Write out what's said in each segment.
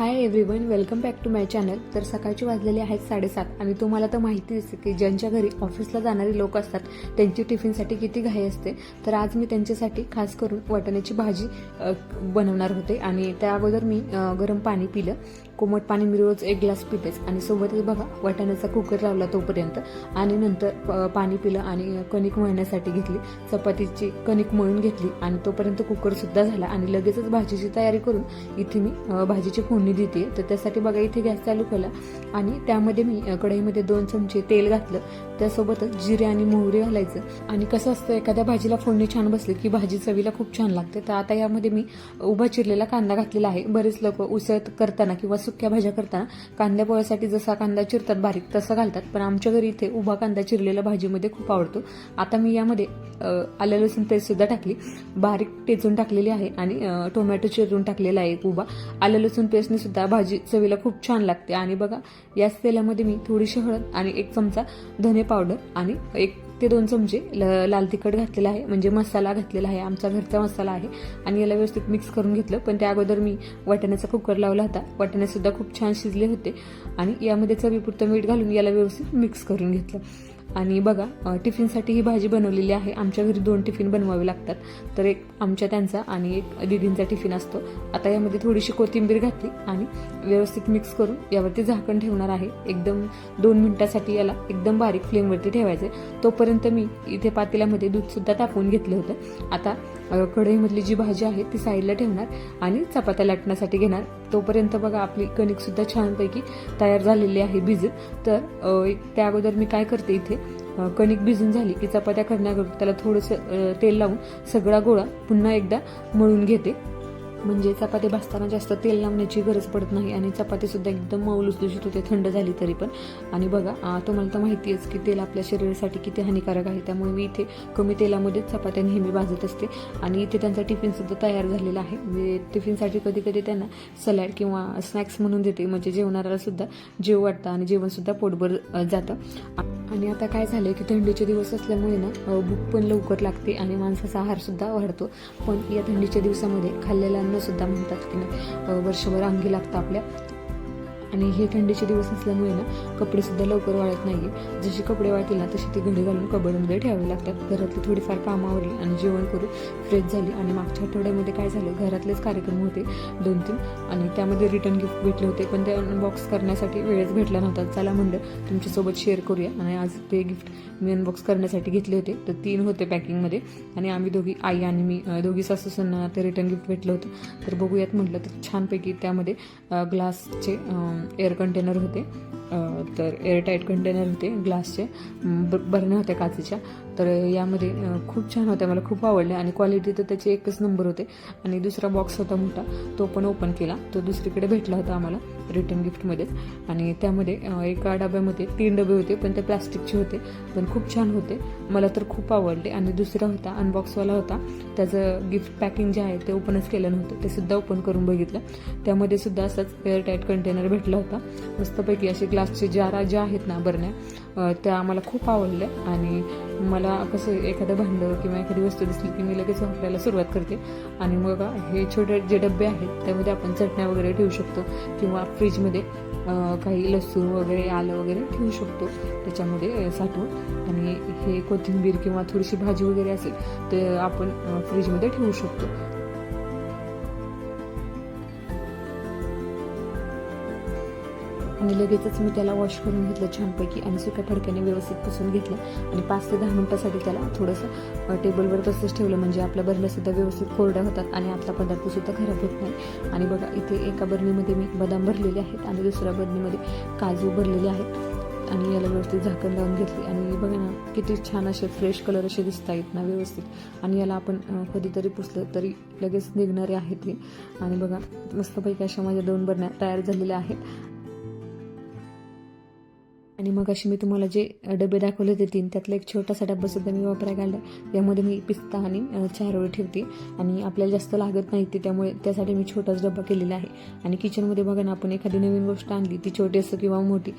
Hi everyone welcome back to my channel तर सकाळची वाजलेले आहेत साडेसात आणि तुम्हाला तर माहिती असते की ज्यांच्या घरी ऑफिसला जाणारे लोक असतात त्यांची टिफिनसाठी किती घाई असते. तर आज मी त्यांच्यासाठी खास करून वाटाण्याची भाजी बनवणार होते आणि त्या अगोदर मी गरम पाणी पिलं. कोमट पाणी मी रोज एक ग्लास पितेच आणि सोबतच बघा वाटाण्याचा कुकर लावला तोपर्यंत. आणि नंतर पाणी पिलं आणि कणिक मळण्यासाठी घेतली. चपातीची कणिक मळून घेतली आणि तोपर्यंत कुकरसुद्धा झाला. आणि लगेचच भाजीची तयारी करून इथे मी भाजीची फोडणी देते. तर त्यासाठी बघा इथे गॅस चालू केला. आणि त्यामध्ये मी कढईमध्ये दोन चमचे तेल घातलं. त्यासोबतच जिरे आणि मोहरी घालायचं. आणि कसं असतं एखाद्या भाजीला फोडणी छान बसली की भाजी चवीला खूप छान लागते. तर आता यामध्ये मी उभा चिरलेला कांदा घातलेला आहे. बरेच लोक उसळ करताना किंवा सुक्या भाज्या करताना कांद्या पोळ्यासाठी जसा कांदा चिरतात बारीक तसं घालतात. पण आमच्या घरी इथे उभा कांदा चिरलेला भाजीमध्ये खूप आवडतो. आता मी यामध्ये आलं लसूण पेस्ट सुद्धा टाकली. बारीक टेचून टाकलेली आहे आणि टोमॅटो चिरून टाकलेला आहे एक उभा. आलं लसूण पेस्टने सुद्धा भाजी चवीला खूप छान लागते. आणि बघा याच तेलामध्ये मी थोडीशी हळद आणि एक चमचा धने पावडर आणि एक ते दोन चमचे ल- लाल तिखट घातलेलं आहे म्हणजे मसाला घातलेला आहे आमचा घरचा मसाला आहे. आणि याला व्यवस्थित मिक्स करून घेतलं पण त्या अगोदर मी वाटाण्याचा कुकर लावला होता. वाटाणे खूप छान शिजले होते. आणि यामध्ये चवीपुरतं मीठ घालून याला व्यवस्थित मिक्स करून घेतलं. आणि बघा टिफिनसाठी ही भाजी बनवलेली आहे. आमच्या घरी दोन टिफिन बनवावे लागतात. तर एक आमच्या त्यांचा आणि एक दिदींचा टिफिन असतो. आता यामध्ये थोडीशी कोथिंबीर घातली आणि व्यवस्थित मिक्स करून यावरती झाकण ठेवणार आहे. एकदम दोन मिनटासाठी याला एकदम बारीक फ्लेमवरती ठेवायचे तोपर्यंत मी इथे पातेल्यामध्ये दूधसुद्धा तापवून घेतलं होतं. आता कढईमधली जी भाजी आहे ती साईडला ठेवणार आणि चपात्या लाटण्यासाठी घेणार. तोपर्यंत बघा आपली कणिकसुद्धा छानपैकी तयार झालेली आहे भिजत. तर एक- त्या अगोदर मी काय करते इथे कणिक भिजून झाली की चपात्या करण्याकरता त्याला थोडंसं तेल लावून सगळा गोळा पुन्हा एकदा मळून घेते. म्हणजे चपाती भाजताना जास्त तेल लावण्याची गरज पडत नाही आणि चपातीसुद्धा एकदम एकदम मऊलुसलुशीत होते थंड झाली तरी पण. आणि बघा तुम्हाला तर माहिती आहेच की तेल आपल्या शरीरासाठी किती हानिकारक आहे. त्यामुळे मी इथे कमी तेलामध्येच चपात्या नेहमी भाजत असते. आणि इथे त्यांचा टिफिनसुद्धा तयार झालेला आहे. म्हणजे टिफिनसाठी कधी कधी त्यांना सलॅड किंवा स्नॅक्स म्हणून देते. म्हणजे जेवणाऱ्याला सुद्धा जेव वाटतं आणि जेवणसुद्धा पोटभर जातं. आणि आता काय झालं की थंडीचे दिवस असल्यामुळे ना भूक पण लवकर लागते आणि माणसाचा आहारसुद्धा वाढतो. पण या थंडीच्या दिवसामध्ये खाल्लेला अन्न सुद्धा म्हणतात की नाही वर्षभर अंगी लागतं आपल्या. आणि हे थंडीचे दिवस असल्यामुळे ना कपडेसुद्धा लवकर वाळत नाहीये. जशी कपडे वाळतील ना तशी ती घडी घालून कबडमध्ये ठेवावी लागतात. घरातली थोडीफार कामावरली आणि जेवण करून फ्रेश झाली. आणि मागच्या आठवड्यामध्ये काय झालं घरातलेच कार्यक्रम होते दोन तीन आणि त्यामध्ये रिटर्न गिफ्ट भेटले होते पण ते अनबॉक्स करण्यासाठी वेळच भेटला नव्हता. चला म्हणलं तुमच्यासोबत शेअर करूया. आणि आज ते गिफ्ट मी अनबॉक्स करण्यासाठी घेतले होते. तर तीन होते पॅकिंगमध्ये आणि आम्ही दोघी आई आणि मी दोघी सासू ते रिटर्न गिफ्ट भेटलं होतं. तर बघूयात म्हटलं तर छानपैकी त्यामध्ये ग्लासचे एअर कंटेनर होते. तर एअरटाईट कंटेनर होते ग्लासचे. ब बरण्या होत्या काचेच्या. तर यामध्ये खूप छान होत्या. मला खूप आवडल्या. आणि क्वालिटी तर त्याचे एकच नंबर होते. आणि दुसरा बॉक्स होता मोठा. तो पण ओपन केला. तो दुसरीकडे भेटला होता आम्हाला रिटर्न गिफ्टमध्येच. आणि त्यामध्ये एका डब्यामध्ये तीन डबे होते पण ते प्लास्टिकचे होते. पण खूप छान होते. मला तर खूप आवडले. आणि दुसरा होता अनबॉक्सवाला होता. त्याचं गिफ्ट पॅकिंग जे आहे ते ओपनच केलं नव्हतं. ते सुद्धा ओपन करून बघितलं. त्यामध्ये सुद्धा असंच एअरटाईट कंटेनर भेटला होता. मस्तपैकी असे ग्लासचे जारा ज्या आहेत ना बरण्या त्या आम्हाला खूप आवडल्या आणि मला कसं एखादं भांडं किंवा एखादी वस्तू दिसली की मी लगेच वापरायला सुरुवात करते. आणि मग हे छोटे जे डबे आहेत त्यामध्ये आपण चटण्या वगैरे ठेवू शकतो किंवा फ्रीजमध्ये काही लसूण वगैरे आलं वगैरे ठेवू शकतो. त्याच्यामध्ये साठवून. आणि हे कोथिंबीर किंवा थोडीशी भाजी वगैरे असेल ते आपण फ्रीजमध्ये ठेवू शकतो. आणि लगेचच मी त्याला वॉश करून घेतलं छानपैकी आणि सुक्या फडक्याने व्यवस्थित पुसून घेतलं. आणि पाच ते दहा मिनिटासाठी त्याला थोडंसं टेबलवर तसंच ठेवलं. म्हणजे आपल्या बरण्यासुद्धा व्यवस्थित कोरड्या होतात आणि आपला पदार्थसुद्धा खराब होत नाही. आणि बघा इथे एका बरणीमध्ये मी बदाम भरलेले आहेत आणि दुसऱ्या बरणीमध्ये काजू भरलेले आहेत. आणि याला व्यवस्थित झाकण लावून घेतली. आणि बघा ना किती छान असे फ्रेश कलर असे दिसत आहेत ना व्यवस्थित. आणि याला आपण कधीतरी पुसलं तरी लगेच निघणारे आहेत ते आणि बघा मस्तपैकी अशा माझ्या दोन बरण्या तयार झालेल्या आहेत. आणि मग अशी मी तुम्हाला जे डबे दाखवले होते तीन त्यातला एक छोटासा डब्बा सुद्धा मी वापरायला घालला यामध्ये मी पिस्ता आणि चारोळी ठेवते. आणि आपल्याला जास्त लागत नाही ते त्यामुळे त्यासाठी मी छोटाच डब्बा केलेला आहे. आणि किचनमध्ये बघा ना आपण एखादी नवीन गोष्ट आणली ती छोटी असो किंवा मोठी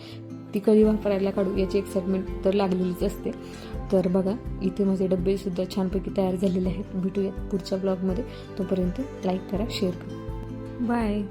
ती कधी वापरायला काढू? याची एक्साइटमेंट तर लागलेलीच असते. तर बघा इथे माझे डब्बेसुद्धा छानपैकी तयार झालेले आहेत. भेटूयात पुढच्या ब्लॉगमध्ये तोपर्यंत लाईक करा शेअर करा. बाय